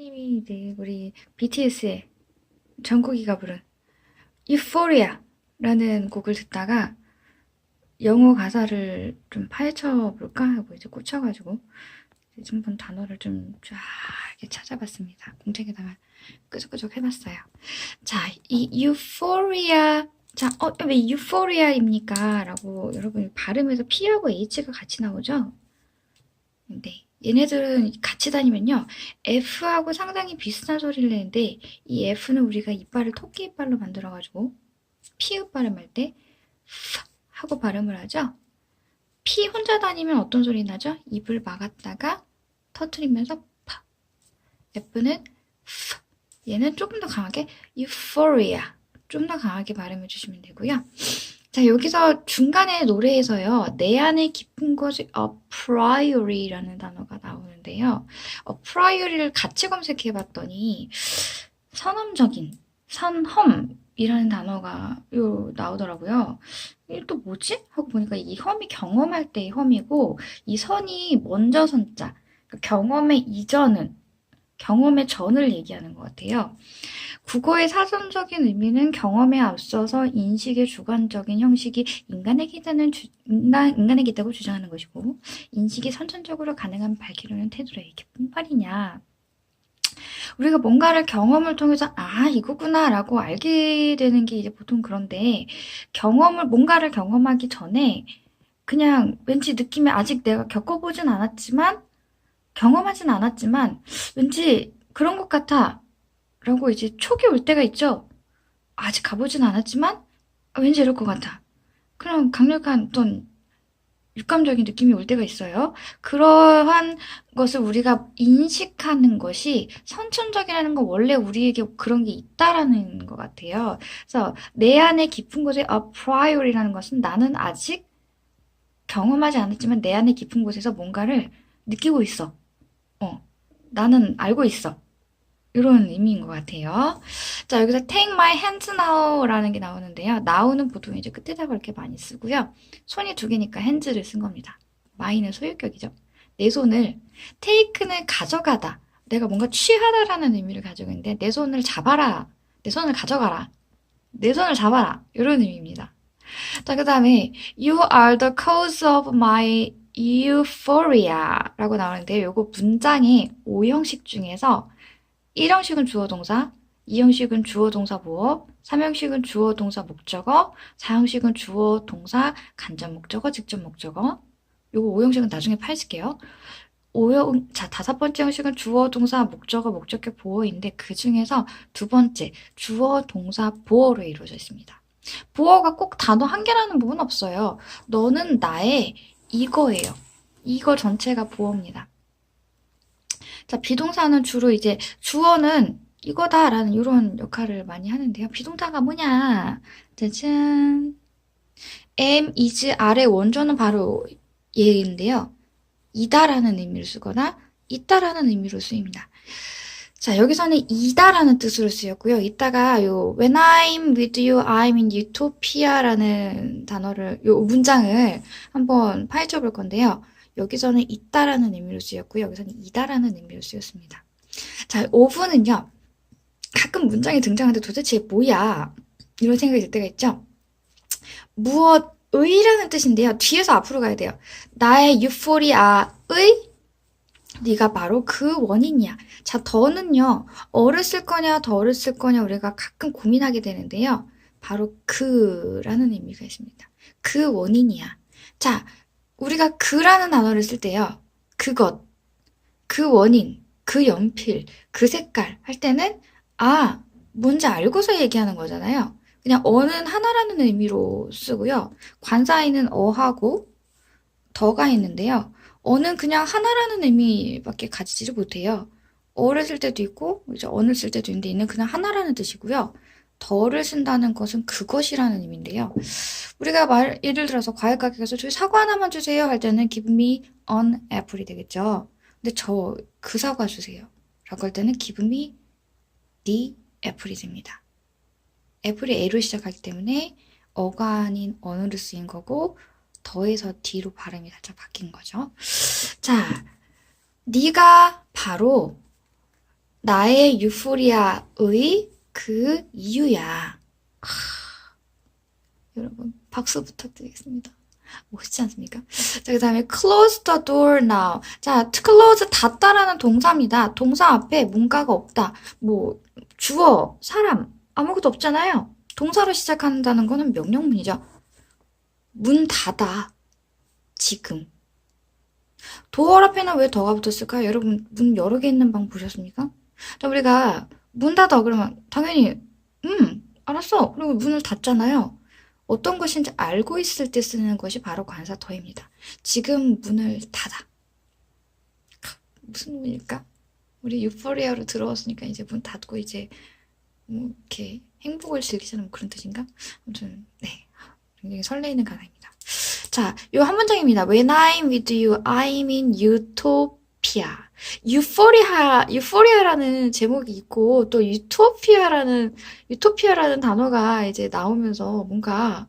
님이 이제 우리 BTS의 정국이가 부른 Euphoria라는 곡을 듣다가 영어 가사를 좀 파헤쳐 볼까 하고 이제 꽂혀가지고 이제 한번 단어를 좀 쫙 찾아봤습니다. 공책에다가 끄적끄적 해봤어요. 자, 이 Euphoria 자, 어, 왜 Euphoria입니까? 라고 여러분 발음에서 P하고 H가 같이 나오죠? 네. 얘네들은 같이 다니면요. F하고 상당히 비슷한 소리를 내는데 이 F는 우리가 이빨을 토끼 이빨로 만들어가지고 피읍 발음할 때 F 하고 발음을 하죠. P 혼자 다니면 어떤 소리 나죠? 입을 막았다가 터트리면서 파. F는 F. 얘는 조금 더 강하게 euphoria. 좀 더 강하게 발음해 주시면 되고요. 자, 여기서 중간에 노래에서요, 내 안에 깊은 곳이 a priori라는 단어가 나오는데요. a priori를 같이 검색해 봤더니, 선험적인, 선험이라는 단어가 요 나오더라고요. 이게 또 뭐지? 하고 보니까 이 험이 경험할 때의 험이고, 이 선이 먼저 선자, 그러니까 경험의 이전은, 경험의 전을 얘기하는 것 같아요. 국어의 사전적인 의미는 경험에 앞서서 인식의 주관적인 형식이 인간에게 있다는 주, 인간, 인간에게 있다고 주장하는 것이고 인식이 선천적으로 가능한 밝히려는 태도라 이게 뭔 말이냐 우리가 뭔가를 경험을 통해서 아 이거구나라고 알게 되는 게 이제 보통 그런데 경험을 뭔가를 경험하기 전에 그냥 왠지 느낌에 아직 내가 겪어보진 않았지만 경험하진 않았지만 왠지 그런 것 같아 라고 이제 촉이 올 때가 있죠. 아직 가보진 않았지만 아, 왠지 이럴 것 같아. 그런 강력한 어떤 육감적인 느낌이 올 때가 있어요. 그러한 것을 우리가 인식하는 것이 선천적이라는 건 원래 우리에게 그런 게 있다라는 것 같아요. 그래서 내 안에 깊은 곳에 a priori라는 것은 나는 아직 경험하지 않았지만 내 안에 깊은 곳에서 뭔가를 느끼고 있어. 어, 나는 알고 있어. 이런 의미인 것 같아요. 자, 여기서 take my hands now라는 게 나오는데요. now는 보통 이제 끝에다가 이렇게 많이 쓰고요. 손이 두 개니까 hands를 쓴 겁니다. my는 소유격이죠. 내 손을 take는 가져가다. 내가 뭔가 취하다라는 의미를 가지고 있는데 내 손을 잡아라. 내 손을 가져가라. 내 손을 잡아라. 이런 의미입니다. 자, 그 다음에 you are the cause of my euphoria라고 나오는데 요거 문장의 5형식 중에서 1형식은 주어 동사, 2형식은 주어 동사 보어, 3형식은 주어 동사 목적어, 4형식은 주어 동사 간접 목적어, 직접 목적어. 요거 5형식은 나중에 파헤칠게요. 5형, 자, 다섯 번째 형식은 주어 동사 목적어 목적격 보어인데 그 중에서 두 번째 주어 동사 보어로 이루어져 있습니다. 보어가 꼭 단어 한 개라는 부분 없어요. 너는 나의 이거예요. 이거 전체가 보어입니다. 자, 비동사는 주로 이제 주어는 이거다라는 이런 역할을 많이 하는데요. 비동사가 뭐냐? 짜잔. am, is, are의 원조는 바로 얘인데요. 이다라는 의미로 쓰거나 있다라는 의미로 쓰입니다. 자, 여기서는 이다라는 뜻으로 쓰였고요. 이따가 요 when I'm with you, I'm in utopia라는 단어를 요 문장을 한번 파헤쳐 볼 건데요. 여기서는 있다라는 의미로 쓰였고요. 여기서는 이다라는 의미로 쓰였습니다. 자, 오브는요. 가끔 문장에 등장하는데 도대체 뭐야? 이런 생각이 들 때가 있죠. 무엇의라는 뜻인데요. 뒤에서 앞으로 가야 돼요. 나의 유포리아의 네가 바로 그 원인이야. 자, 더는요. 쓸 거냐, 쓸 거냐 우리가 가끔 고민하게 되는데요. 바로 그라는 의미가 있습니다. 그 원인이야. 자, 우리가 그라는 단어를 쓸 때요. 그것, 그 원인, 그 연필, 그 색깔 할 때는 아, 뭔지 알고서 얘기하는 거잖아요. 그냥 어는 하나라는 의미로 쓰고요. 관사에는 어하고 더가 있는데요. 어는 그냥 하나라는 의미밖에 가지지를 못해요. 어를 쓸 때도 있고 이제 어를 쓸 때도 있는데 얘는 그냥 하나라는 뜻이고요. 더를 쓴다는 것은 그것이라는 의미인데요. 우리가 말, 예를 들어서 과일 가게에서 저희 사과 하나만 주세요 할 때는 give me an apple이 되겠죠. 근데 저 그 사과 주세요. 라고 할 때는 give me the apple이 됩니다. 애플이 A로 시작하기 때문에 어가 아닌 언어로 쓰인 거고 더해서 D로 발음이 살짝 바뀐 거죠. 자, 네가 바로 나의 유포리아의 그 이유야. 하, 여러분, 박수 부탁드리겠습니다. 멋있지 않습니까? 자, 그 다음에 close the door now. 자, close 닫다라는 동사입니다. 동사 앞에 문가가 없다. 뭐, 주어, 사람, 아무것도 없잖아요. 동사로 시작한다는 거는 명령문이죠. 문 닫아. 지금. 도어 앞에는 왜 더가 붙었을까요? 여러분, 문 여러 개 있는 방 보셨습니까? 자, 우리가 문 닫아 그러면 당연히, 음, 알았어. 그리고 문을 닫잖아요. 어떤 것인지 알고 있을 때 쓰는 것이 바로 관사 더입니다. 지금 문을 닫아. 무슨 문일까? 우리 유포리아로 들어왔으니까 이제 문 닫고 이제 뭐 이렇게 행복을 즐기자는 그런 뜻인가? 아무튼 네, 굉장히 설레이는 가사입니다. 자, 요 한 문장입니다. When I'm with you, I'm in utopia. 유포리아, 유포리아라는 제목이 있고 또 유토피아라는 유토피아라는 단어가 이제 나오면서 뭔가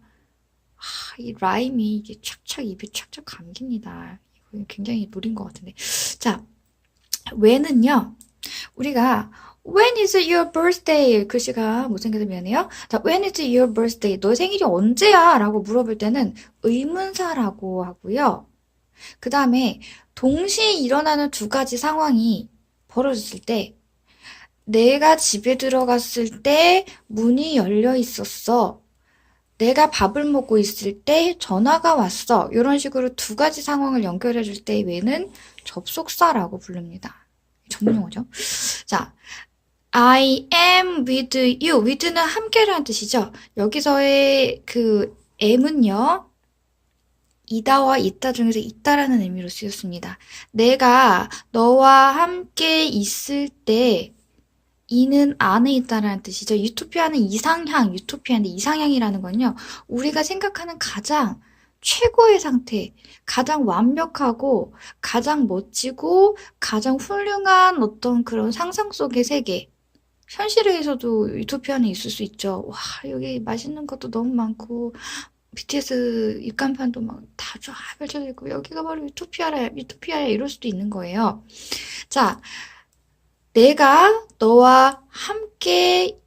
아, 이 라임이 이게 착착 입에 착착 감깁니다. 굉장히 노린 것 같은데. 자, when은요. 우리가 When is your birthday? 글씨가 못생겨서 미안해요. 자, when is your birthday? 너 생일이 언제야? 라고 물어볼 때는 의문사라고 하고요. 그 다음에 동시에 일어나는 두 가지 상황이 벌어졌을 때 내가 집에 들어갔을 때 문이 열려 있었어. 내가 밥을 먹고 있을 때 전화가 왔어. 이런 식으로 두 가지 상황을 연결해 줄때 왜는 접속사라고 부릅니다. 전문 용어죠. 자, I am with you. with는 함께라는 뜻이죠. 여기서의 그 am은요. 이다와 있다 중에서 있다라는 의미로 쓰였습니다. 내가 너와 함께 있을 때 이는 안에 있다라는 뜻이죠. 유토피아는 이상향, 유토피아인데 이상향이라는 건요. 우리가 생각하는 가장 최고의 상태, 가장 완벽하고 가장 멋지고 가장 훌륭한 어떤 그런 상상 속의 세계. 현실에서도 유토피아는 있을 수 있죠. 와, 여기 맛있는 것도 너무 많고 BTS 입간판도 막 다 쫙 펼쳐져 있고 여기가 바로 유토피아라, 유토피아야 이럴 수도 있는 거예요. 자, 내가 너와 함께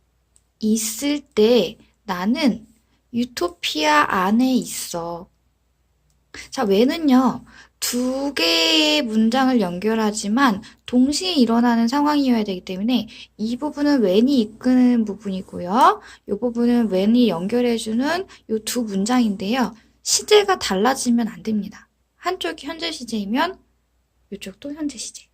있을 때 나는 유토피아 안에 있어. 자, 왜는요, 두 개의 문장을 연결하지만 동시에 일어나는 상황이어야 되기 때문에 이 부분은 when이 이끄는 부분이고요. 이 부분은 when이 연결해주는 이 두 문장인데요. 시제가 달라지면 안 됩니다. 한쪽이 현재 시제이면 이쪽도 현재 시제.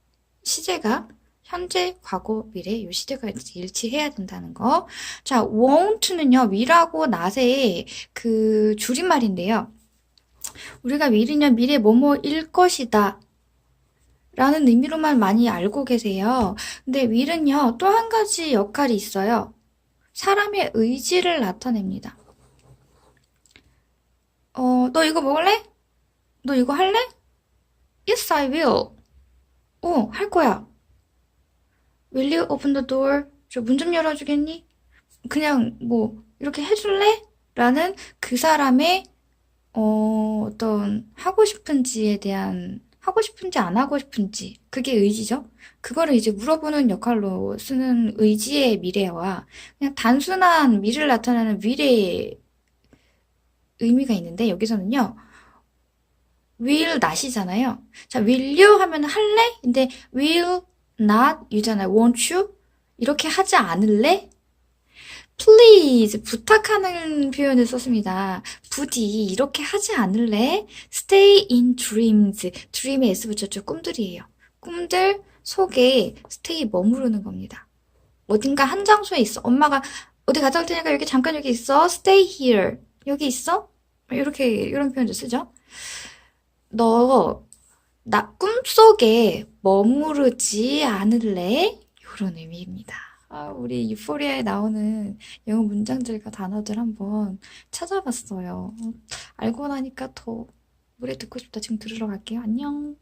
시제가 현재, 과거, 미래 이 시제가 일치해야 된다는 거. 자, won't는요. will하고 not의 그 줄임말인데요. 우리가 will이면 미래 뭐뭐일 것이다. 라는 의미로만 많이 알고 계세요. 근데 will은요, 또 한 가지 역할이 있어요. 사람의 의지를 나타냅니다. 어, 너 이거 먹을래? 너 이거 할래? Yes, I will. 어, 할 거야. Will you open the door? 저 문 좀 열어주겠니? 그냥 뭐, 이렇게 해줄래? 라는 그 사람의 어, 어떤 하고 싶은지에 대한 하고 싶은지 안 하고 싶은지 그게 의지죠. 그거를 이제 물어보는 역할로 쓰는 의지의 미래와 그냥 단순한 미래를 나타내는 미래의 의미가 있는데 여기서는요. will not이잖아요. 자, will you 하면 할래? 근데 will not you잖아요. won't you? 이렇게 하지 않을래? please 부탁하는 표현을 썼습니다. 부디 이렇게 하지 않을래? stay in dreams. dream에 s 붙였죠. 꿈들이에요. 꿈들 속에 stay 머무르는 겁니다. 어딘가 한 장소에 있어. 엄마가 어디 갔다 올 테니까 여기 잠깐 여기 있어. stay here. 여기 있어? 이렇게 이런 표현도 쓰죠. 너 나 꿈속에 머무르지 않을래? 이런 의미입니다. 아, 우리 유포리아에 나오는 영어 문장들과 단어들 한번 찾아봤어요. 어, 알고 나니까 더 노래 듣고 싶다. 지금 들으러 갈게요. 안녕.